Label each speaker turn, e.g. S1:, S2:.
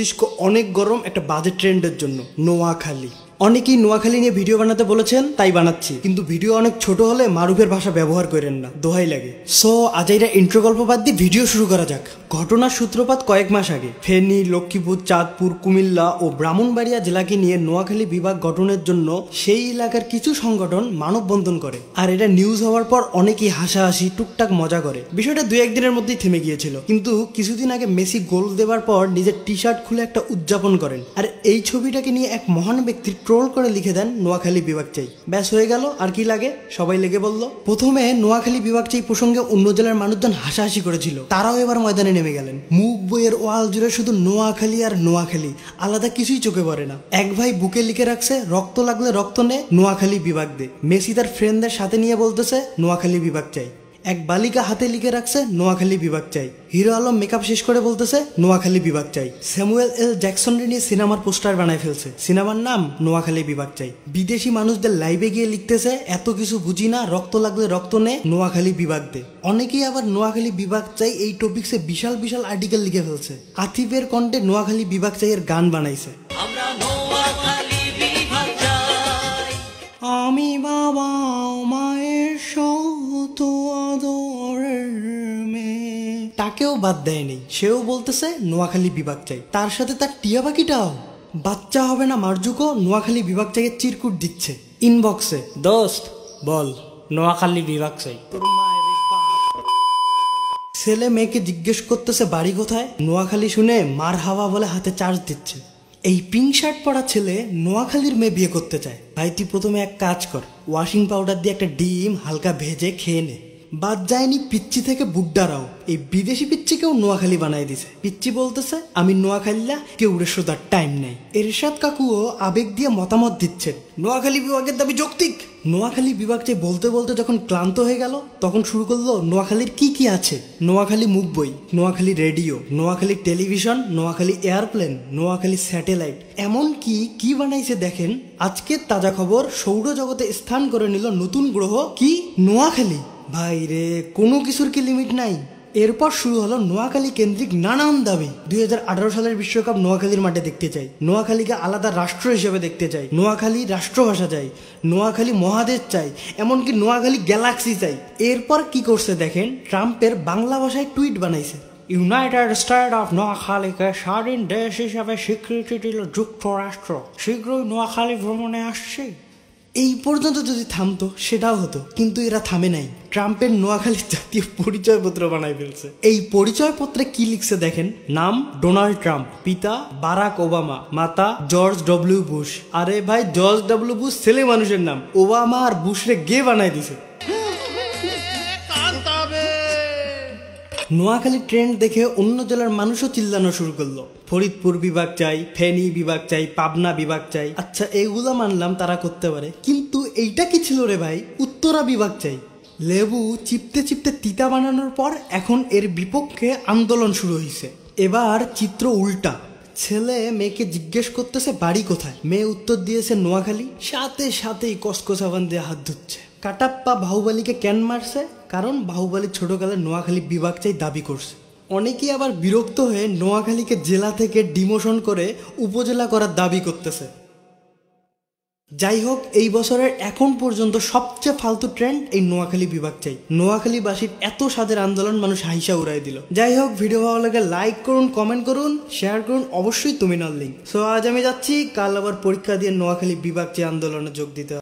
S1: মস্তিষ্ক অনেক গরম একটা বাজে ট্রেন্ডের জন্য নোয়াখালী। অনেকেই নোয়াখালী নিয়ে ভিডিও বানাতে বলেছেন, তাই বানাচ্ছি। কিন্তু ভিডিও অনেক ছোট হলে মারুফের ভাষা ব্যবহার করেন না, দোহাই লাগে। সো আজাইরা ইন্ট্রো গল্প বাদ দিয়ে ভিডিও শুরু করা যাক। ঘটনার সূত্রপাত কয়েক মাস আগে। ফেনী, লক্ষ্মীপুর, চাঁদপুর, কুমিল্লা ও ব্রাহ্মণবাড়িয়া জেলাকে নিয়ে নোয়াখালী বিভাগ গঠনের জন্য সেই এলাকার কিছু সংগঠন মানববন্ধন করে। আর এটা নিউজ হওয়ার পর অনেকেই হাসাহাসি, টুকটাক মজা করে। বিষয়টা দু একদিনের মধ্যেই থেমে গিয়েছিল। কিন্তু কিছুদিন আগে মেসি গোল দেওয়ার পর নিজের টি শার্ট খুলে একটা উদযাপন করেন। আর এই ছবিটাকে নিয়ে এক মহান ব্যক্তি ট্রোল করে লিখে দেন নোয়াখালী বিভাগ চাই। ব্যাস হয়ে গেল, আর কি লাগে? সবাই লেগে বলল। প্রথমে নোয়াখালী বিভাগ চাই প্রসঙ্গে অন্য জেলার মানুষজন হাসাহাসি করেছিল। তারাও এবার ময়দানে নেমে গেলেন। মুখ বইয়ের ওয়াল জুড়ে শুধু নোয়াখালী আর নোয়াখালী, আলাদা কিছুই চোখে পড়ে না। এক ভাই বুকে লিখে রাখছে, রক্ত লাগলে রক্ত নে, নোয়াখালী বিভাগ দে। মেসি তার ফ্রেন্ডদের সাথে নিয়ে বলতেছে, নোয়াখালী বিভাগ চাই। এক বালিকা হাতে লিখে রাখছে নোয়াখালী বিভাগ চাই। হিরো আলম মেকআপ শেষ করে বলতেছে নোয়াখালী বিভাগ চাই। স্যামুয়েল এল জ্যাকসন নিয়ে সিনেমার পোস্টার বানায় ফেলছে। সিনেমার নাম নোয়াখালী বিভাগ চাই। বিদেশি মানুষদের লাইভে গিয়ে লিখতেছে এত কিছু বুঝি না রক্ত লাগলে রক্ত নে নোয়াখালী বিভাগ দে। অনেকেই আবার নোয়াখালী বিভাগ চাই এই টপিক্সে বিশাল বিশাল আর্টিকেল লিখে ফেলছে। আতিফের কণ্ঠে নোয়াখালী বিভাগ চাই এর গান বানাইছে। আমি বাবা তাকেও বাদ দেয়নি। সেও বলতেছে, নোয়াখালী বিভাগ চাই। তার সাথে তার টিয়া পাখিটাও। বাচ্চা হবে না মার্জুকো, নোয়াখালী বিভাগ চাইয়ে চিরকুট দিচ্ছে। ইনবক্সে
S2: দোস্ত,
S1: বল,
S2: নোয়াখালী বিভাগ চাই।
S1: ছেলে মেয়েকে জিজ্ঞেস করতেছে, বাড়ি কোথায়? নোয়াখালী শুনে, মার হাওয়া বলে হাতে চার্জ দিচ্ছে। এই পিঙ্ক শার্ট পরা ছেলে নোয়াখালীর মেয়ে বিয়ে করতে চায়। ভাই তুই প্রথমে এক কাজ কর ওয়াশিং পাউডার দিয়ে একটা ডিম হালকা ভেজে খেয়ে নে। বাদ যায়নি পিচ্চি থেকে বুড্ডারাও। এই বিদেশি পিচ্চিকেও নোয়াখালী বানাই দিছে। পিচ্চি বলতেছে, আমি নোয়াখালীলা কেউ সোদার টাইম নেই। এরশাদ কাকুও আবেগ দিয়ে মতামত দিচ্ছেন। নোয়াখালী বিভাগের দাবি যৌক্তিক। নোয়াখালী বিভাগ যে বলতে বলতে যখন ক্লান্ত হয়ে গেল, তখন শুরু করল, নোয়াখালীর কি কি আছে? নোয়াখালী মুখ বই, Noakhali radio, Noakhali television, Noakhali airplane, Noakhali satellite. এমন কি কি বানাইছে দেখেন? আজকে তাজা খবর সৌরজগতে স্থান করে নিল নতুন গ্রহ কি? নোয়াখালী। ভাই রে কোনো কিছুর কি লিমিট নাই? এরপর শুরু হলো নোয়াখালী কেন্দ্রিক নানান দাবি। দু হাজার আঠারো সালের বিশ্বকাপ নোয়াখালীর মাঠে দেখতে চাই। নোয়াখালীকে আলাদা রাষ্ট্র হিসেবে দেখতে চাই। নোয়াখালী রাষ্ট্রভাষা চাই। নোয়াখালী মহাদেশ চাই। এমনকি নোয়াখালী গ্যালাক্সি চাই। এরপর কি করছে দেখেন? ট্রাম্পের বাংলা ভাষায় টুইট বানাইছে।
S2: ইউনাইটেড স্টেট অফ নোয়াখালীকে স্বাধীন দেশ হিসাবে স্বীকৃতি দিল যুক্তরাষ্ট্র। শীঘ্রই নোয়াখালী ভ্রমণে আসছে।
S1: এই পর্যন্ত যদি থামতো, সেটাও হতো। কিন্তু এরা থামে নাই। ট্রাম্পের নোয়াখালীর জাতীয় পরিচয়পত্র বানাই ফেলছে। এই পরিচয়পত্রে কি লিখছে দেখেন? নাম ডোনাল্ড ট্রাম্প, পিতা বারাক ওবামা, মাতা জর্জ ডব্লিউ বুশ। আরে ভাই, জর্জ ডব্লিউ বুশ ছেলে মানুষের নাম। ওবামা আর বুশরে গে বানাই দিছে? নোয়াখালী ট্রেন্ড দেখে অন্য জেলার মানুষও চিল্লানো শুরু করল। ফরিদপুর বিভাগ চাই, ফেনী বিভাগ চাই, পাবনা বিভাগ চাই। আচ্ছা এগুলো মানলাম তারা করতে পারে। কিন্তু এইটা কি ছিল রে ভাই? উত্তরা বিভাগ চাই। লেবু চিপতে চিপতে তিতা বানানোর পর এখন এর বিপক্ষে আন্দোলন শুরু হয়েছে এবার চিত্র উল্টা। ছেলে মেয়েকে জিজ্ঞেস করতেছে, বাড়ি কোথায়? মেয়ে উত্তর দিয়েছে, নোয়াখালী। সাথে সাথেই কসকসাবান দিয়ে হাত ধুচ্ছে। কাটাপ্পা বাহুবালিকে কেন মারছে কারণ বাহুবালি ছোটকালে নোয়াখালী বিভাগ চাই দাবি করছে। অনেকেই আবার বিরক্ত হয়ে নোয়াখালীকে জেলা থেকে ডিমোশন করে উপজেলা করার দাবি করতেছে। যাই হোক, এই বছরের এখন পর্যন্ত সবচেয়ে ফালতু ট্রেন্ড এই নোয়াখালী বিভাগ চাই নোয়াখালীবাসীর এত স্বাদের আন্দোলন মানুষ হাইসা উড়াই দিল। যাই হোক, ভিডিও ভালো লাগে, লাইক করুন, কমেন্ট করুন, শেয়ার করুন, অবশ্যই তুমি লিঙ্ক। সো আজ আমি যাচ্ছি, কাল আবার পরীক্ষা দিয়ে নোয়াখালী বিভাগ চেয়ে আন্দোলনে যোগ দিতে।